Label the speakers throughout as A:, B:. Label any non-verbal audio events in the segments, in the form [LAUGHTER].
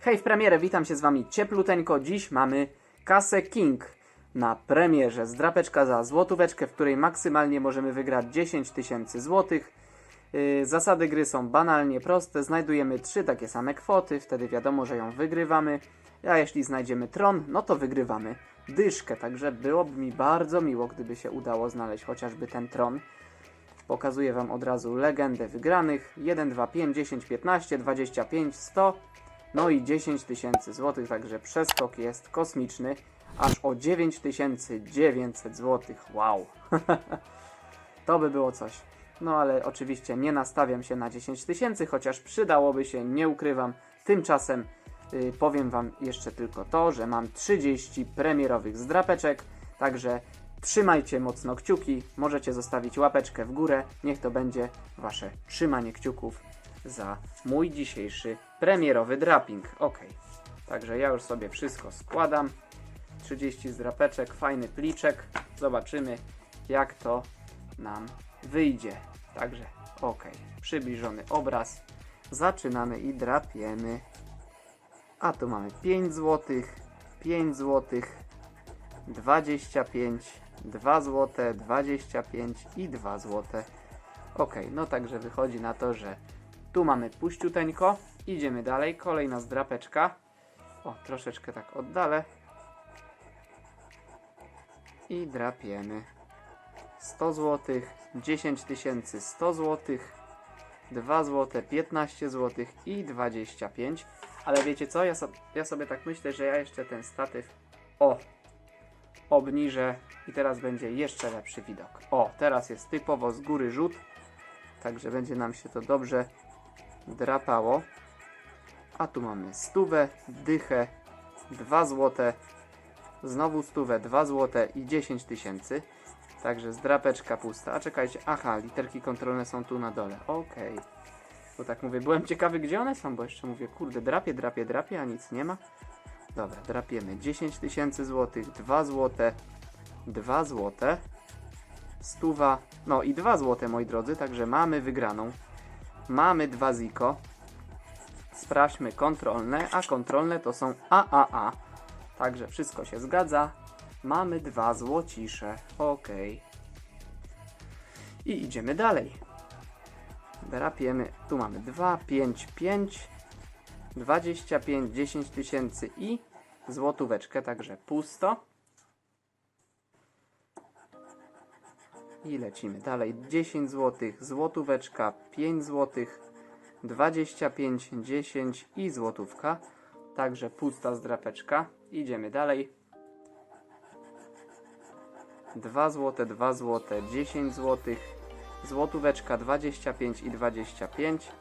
A: Hej w premierę, witam się z wami ciepluteńko. Dziś mamy kasę King na premierze. Zdrapeczka za złotóweczkę, w której maksymalnie możemy wygrać 10 tysięcy złotych. Yy, Zasady gry są banalnie proste. Znajdujemy trzy takie same kwoty, wtedy wiadomo, że ją wygrywamy. A jeśli znajdziemy tron, no to wygrywamy dyszkę. Także byłoby mi bardzo miło, gdyby się udało znaleźć chociażby ten tron. Pokazuję Wam od razu legendę wygranych. 1, 2, 5, 10, 15, 25, 100, no i 10 tysięcy złotych, także przeskok jest kosmiczny. Aż o 9900 złotych. Wow. [LAUGHS] to by było coś. No ale oczywiście nie nastawiam się na 10 tysięcy, chociaż przydałoby się, nie ukrywam. Tymczasem y, powiem Wam jeszcze tylko to, że mam 30 premierowych zdrapeczek, także trzymajcie mocno kciuki, możecie zostawić łapeczkę w górę, niech to będzie Wasze trzymanie kciuków za mój dzisiejszy premierowy draping. Ok, także ja już sobie wszystko składam. 30 zdrapeczek, fajny pliczek. Zobaczymy, jak to nam wyjdzie. Także ok, przybliżony obraz. Zaczynamy i drapiemy. A tu mamy 5 zł, 5 zł, 25, 2 zł, 25 i 2 zł. Ok, no także wychodzi na to, że tu mamy puściuteńko. Idziemy dalej, kolejna zdrapeczka. O, troszeczkę tak oddalę. I drapiemy. 100 zł, 10 tysięcy 100 zł, 2 zł, 15 zł i 25. Ale wiecie co? Ja, so, ja sobie tak myślę, że ja jeszcze ten statyw o obniżę i teraz będzie jeszcze lepszy widok. O, teraz jest typowo z góry rzut, także będzie nam się to dobrze drapało. A tu mamy stówę, dychę, 2 złote, znowu stówę, 2 złote i 10 tysięcy. Także zdrapeczka pusta. A czekajcie, aha, literki kontrolne są tu na dole. Okej. Bo tak mówię, byłem ciekawy gdzie one są, bo jeszcze mówię, kurde, drapie, drapie, drapie, a nic nie ma. Dobra, drapiemy 10 tysięcy złotych, 2 złote, 2 złote, stuwa, no i 2 złote moi drodzy, także mamy wygraną. Mamy 2 ziko. Sprawdźmy kontrolne, a kontrolne to są AAA. Także wszystko się zgadza. Mamy dwa złocisze. Ok. I idziemy dalej. Drapiemy. Tu mamy 2, 5, 5, 25, 10 tysięcy i złotóweczkę, także pusto. I lecimy dalej. 10 zł, złotóweczka, 5 zł, 25, 10 i złotówka. Także pusta zdrapeczka. Idziemy dalej. 2 zł, 2 zł, 10 zł, złotóweczka 25 i 25.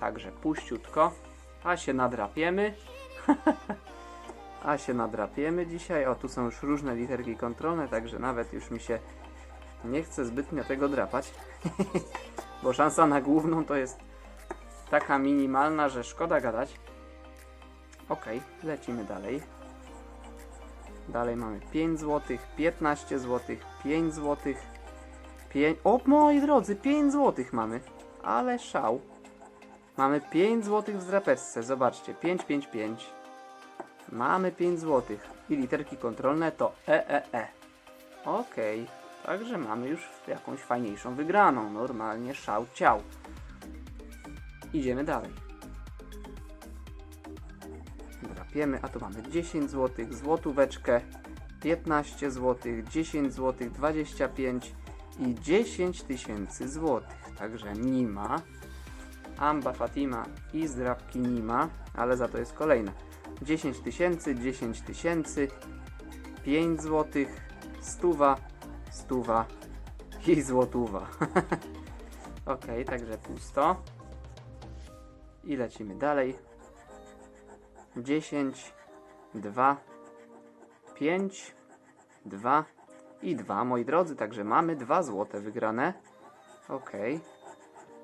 A: Także puściutko. A się nadrapiemy. [LAUGHS] A się nadrapiemy dzisiaj. O, tu są już różne literki kontrolne, także nawet już mi się nie chce zbytnio tego drapać. [LAUGHS] Bo szansa na główną to jest taka minimalna, że szkoda gadać. Ok, lecimy dalej. Dalej mamy 5 zł, 15 zł, 5 zł, 5... O moi drodzy, 5 zł mamy. Ale szał. Mamy 5 zł w zdrapeczce, zobaczcie, 5, 5, 5. Mamy 5 zł i literki kontrolne to EEE. E, e. Okej, także mamy już jakąś fajniejszą wygraną, normalnie szał ciał. Idziemy dalej. Drapiemy, a tu mamy 10 zł, złotóweczkę, 15 zł, 10 zł, 25 i 10 tysięcy złotych. Także Nima, Amba Fatima i zdrapki Nima, ale za to jest kolejna. 10 tysięcy, 10 tysięcy, 5 złotych, stuwa, stuwa i złotówa. [LAUGHS] ok, także pusto. I lecimy dalej. 10, 2, 5, 2 i 2, moi drodzy. Także mamy 2 złote wygrane. Ok.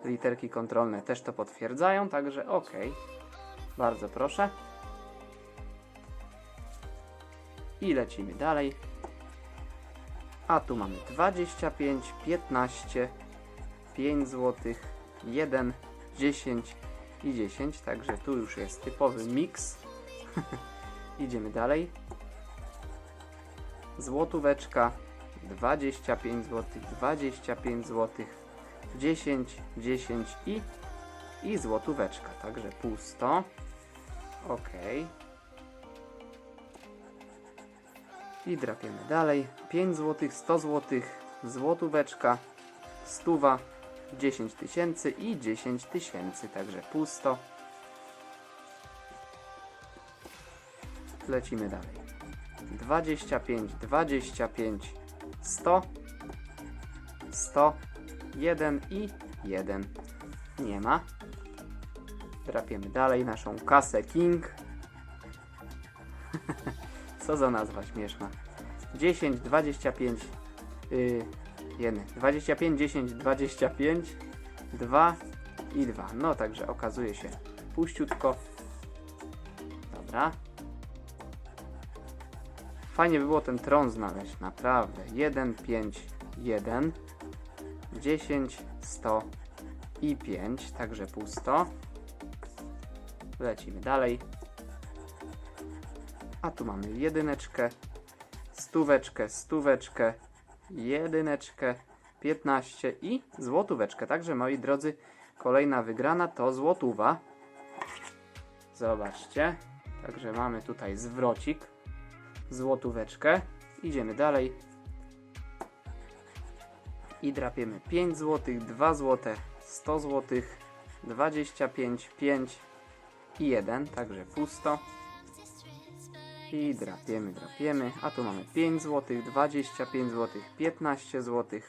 A: Literki kontrolne też to potwierdzają, także ok. Bardzo proszę. I lecimy dalej. A tu mamy 25, 15, 5 złotych, 1, 10 i 10, także tu już jest typowy miks. [LAUGHS] Idziemy dalej. Złotóweczka 25 zł, 25 zł, 10, 10 i, i złotóweczka, także pusto. Ok. I drapiemy dalej. 5 zł, 100 zł, złotóweczka, stuwa, 10 tysięcy i 10 tysięcy, także pusto. Lecimy dalej. 25, 25, 100, 100, 1 i 1. Nie ma. Drapiemy dalej naszą kasę King. Co za nazwa śmieszna. 10, 25, yy, 1, 25, 10, 25, 2 i 2. No także okazuje się puściutko. Dobra. Fajnie by było ten tron znaleźć, naprawdę. 1, 5, 1, 10, 100 i 5, także pusto. Lecimy dalej. A tu mamy jedyneczkę, stóweczkę, stóweczkę, jedyneczkę, 15 i złotóweczkę. Także moi drodzy, kolejna wygrana to złotówa. Zobaczcie. Także mamy tutaj zwrocik, złotóweczkę. Idziemy dalej. I drapiemy 5 zł, 2 zł, 100 zł, 25, 5 i 1, także pusto. I drapiemy, drapiemy. A tu mamy 5 zł, 25 zł, 15 zł,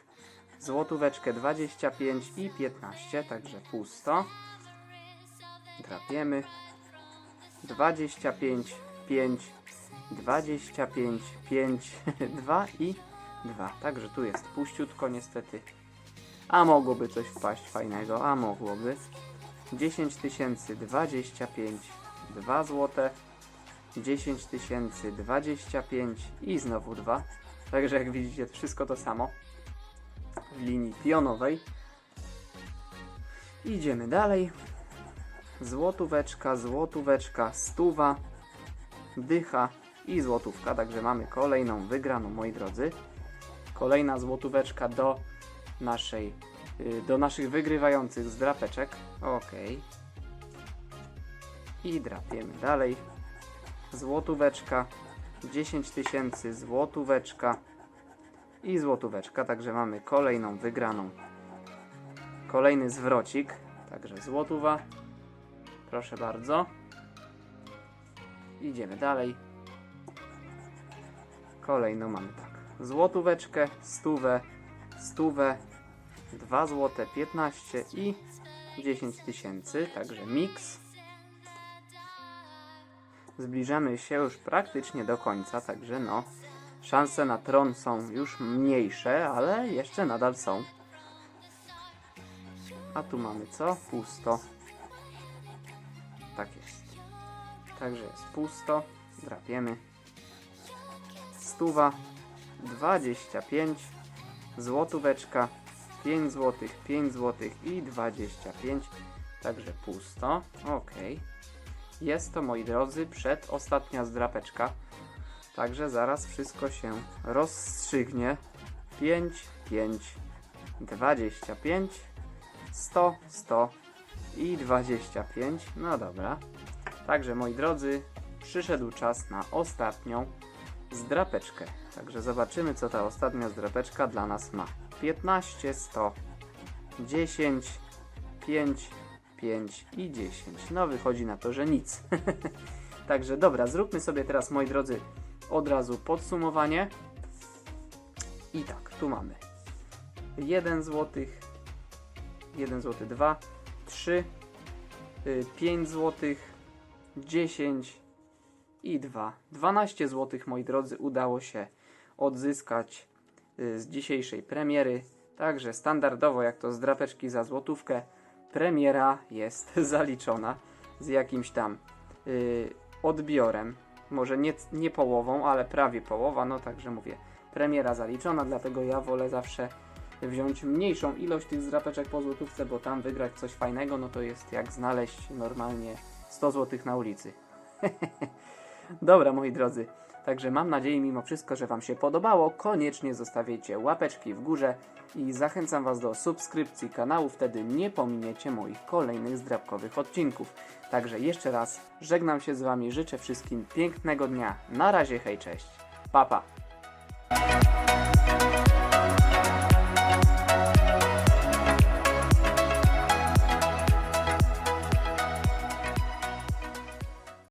A: złotóweczkę 25 i 15, także pusto. Drapiemy. 25, 5, 25, 5, 2 i 2. Także tu jest puściutko niestety. A mogłoby coś wpaść fajnego, a mogłoby. 10 tysięcy 25, 2 złote. 10 tysięcy 25 i znowu 2. Także jak widzicie wszystko to samo w linii pionowej. Idziemy dalej. Złotóweczka, złotóweczka, stuwa, dycha i złotówka. Także mamy kolejną wygraną, moi drodzy. Kolejna złotóweczka do naszej, y, do naszych wygrywających z drapeczek. Ok. I drapiemy dalej. Złotóweczka, 10 tysięcy, złotóweczka i złotóweczka. Także mamy kolejną wygraną. Kolejny zwrocik. Także złotówa. Proszę bardzo. Idziemy dalej. Kolejną mamy tak. Złotóweczkę, stówę, stówę, 2 złote, 15 i 10 tysięcy. Także miks. Zbliżamy się już praktycznie do końca, także no, szanse na tron są już mniejsze, ale jeszcze nadal są. A tu mamy co? Pusto. Tak jest. Także jest pusto. Drapiemy. Stuwa. 25. Złotóweczka. 5 złotych, 5 złotych i 25. Także pusto. Ok. Jest to, moi drodzy, przedostatnia zdrapeczka. Także zaraz wszystko się rozstrzygnie. 5, 5, 25, 100, 100 i 25. No dobra. Także moi drodzy, przyszedł czas na ostatnią zdrapeczkę. Także zobaczymy, co ta ostatnia zdrapeczka dla nas ma. 15, 100, 10, 5, 5 i 10. No wychodzi na to, że nic. [LAUGHS] Także dobra, zróbmy sobie teraz, moi drodzy, od razu podsumowanie. I tak, tu mamy 1 zł, 1 zł 2, 3, 5 zł, 10 i 2. 12 zł, moi drodzy, udało się odzyskać y, z dzisiejszej premiery. Także standardowo, jak to z drapeczki za złotówkę, premiera jest [LAUGHS] zaliczona z jakimś tam y, odbiorem. Może nie, nie połową, ale prawie połowa. No także mówię, premiera zaliczona, dlatego ja wolę zawsze wziąć mniejszą ilość tych zdrapeczek po złotówce, bo tam wygrać coś fajnego, no to jest jak znaleźć normalnie 100 zł na ulicy. [LAUGHS] Dobra, moi drodzy. Także mam nadzieję mimo wszystko, że Wam się podobało. Koniecznie zostawiajcie łapeczki w górze i zachęcam Was do subskrypcji kanału, wtedy nie pominiecie moich kolejnych zdrabkowych odcinków. Także jeszcze raz żegnam się z Wami, życzę wszystkim pięknego dnia. Na razie, hej, cześć. Pa, pa.